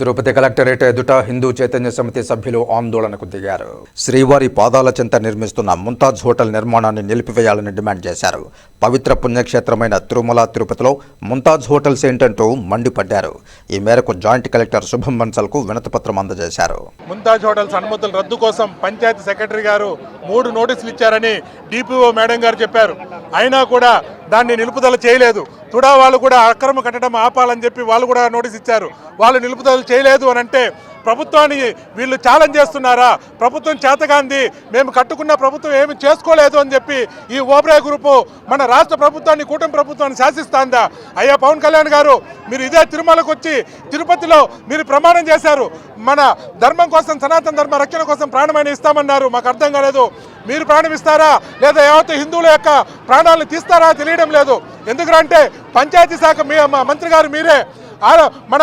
Tirupati collectorate ఎదుట హిందూ చైతన్య సమితి సభ్యులు ఆందోళనకు దిగారు. శ్రీవారి పాదాల చెంత నిర్మిస్తున్న ముంతాజ్ హోటల్ నిర్మాణాన్ని నిలిపివేయాలని డిమాండ్ చేశారు. పవిత్ర పుణ్యక్షేత్రమైన తిరుమల తిరుపతిలో ముంతాజ్ హోటల్స్ ఏంటంటూ మండిపడ్డారు. ఈ మేరకు జాయింట్ కలెక్టర్ శుభం బన్సల్కు వినతిపత్రం అందజేశారు. ముంతాజ్ హోటల్స్ అనుమతుల రద్దు కోసం పంచాయతీ సెక్రటరీ గారు మూడు నోటీసులు ఇచ్చారని డిపిఓ మేడం గారు చెప్పారు. అయినా కూడా దాన్ని నిలుపుదల చేయలేదు. తుడా వాళ్ళు కూడా అక్రమ కట్టడం ఆపాలని చెప్పి వాళ్ళు కూడా నోటీస్ ఇచ్చారు. వాళ్ళు నిలుపుదల చేయలేదు అని అంటే ప్రభుత్వాన్ని వీళ్ళు ఛాలెంజ్ చేస్తున్నారా? ప్రభుత్వం చేతగాంది మేము కట్టుకున్న ప్రభుత్వం ఏమి చేసుకోలేదు అని చెప్పి ఈ ఓబ్రాయ్ గ్రూపు మన రాష్ట్ర ప్రభుత్వాన్ని కూటమి ప్రభుత్వాన్ని శాసిస్తాందా? అయ్యా పవన్ కళ్యాణ్ గారు మీరు ఇదే తిరుమలకు వచ్చి తిరుపతిలో మీరు ప్రమాణం చేశారు. మన ధర్మం కోసం సనాతన ధర్మ రక్షణ కోసం ప్రాణమైన ఇస్తామన్నారు. మాకు అర్థం కాలేదు. మీరు ప్రాణం ఇస్తారా లేదా యావత్ హిందువుల యొక్క ప్రాణాలను తీస్తారా? తెలియడం లేదు. ఎందుకంటే పంచాయతీ శాఖ మీ మా మంత్రి గారు మీరే. మన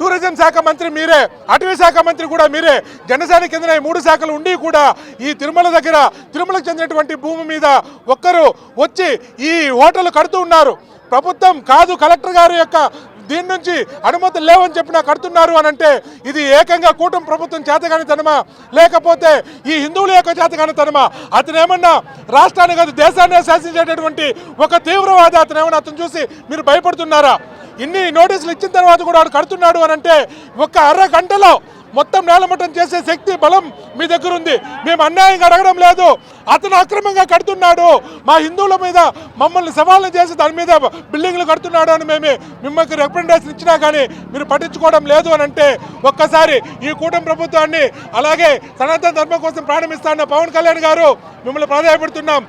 టూరిజం శాఖ మంత్రి మీరే అటవీ శాఖ మంత్రి కూడా మీరే జనసేన కింద మూడు శాఖలు ఉండి కూడా ఈ తిరుమల దగ్గర తిరుమలకు చెందినటువంటి భూమి మీద ఒక్కరు వచ్చి ఈ హోటల్ కడుతూ ఉన్నారు. ప్రభుత్వం కాదు కలెక్టర్ గారి యొక్క దీని నుంచి అనుమతులు లేవని చెప్పినా కడుతున్నారు అని అంటే ఇది ఏకంగా కూటమి ప్రభుత్వం చేతగాని తనమా లేకపోతే ఈ హిందువుల యొక్క చేతగాని తనమా అతనేమన్నా రాష్ట్రాన్ని కాదు దేశాన్ని శాసించేటటువంటి ఒక తీవ్రవాది అతను ఏమన్నా అతను చూసి మీరు భయపడుతున్నారా? ఇన్ని నోటీసులు ఇచ్చిన తర్వాత కూడా వాడు కడుతున్నాడు అని అంటే ఒక్క అర గంటలో మొత్తం నేలమట్టం చేసే శక్తి బలం మీ దగ్గర ఉంది. మేము అన్యాయంగా అడగడం లేదు. అతను అక్రమంగా కడుతున్నాడు. మా హిందువుల మీద మమ్మల్ని సవాళ్ళు చేసి దాని మీద బిల్డింగ్లు కడుతున్నాడు అని మేము మిమ్మల్ని రిప్రజెంటేషన్ ఇచ్చినా కానీ మీరు పట్టించుకోవడం లేదు అని అంటే ఒక్కసారి ఈ కూటమి ప్రభుత్వాన్ని అలాగే సనాతన ధర్మం కోసం ప్రారంభిస్తాన్న పవన్ కళ్యాణ్ గారు మిమ్మల్ని ప్రాధాయపడుతున్నాం.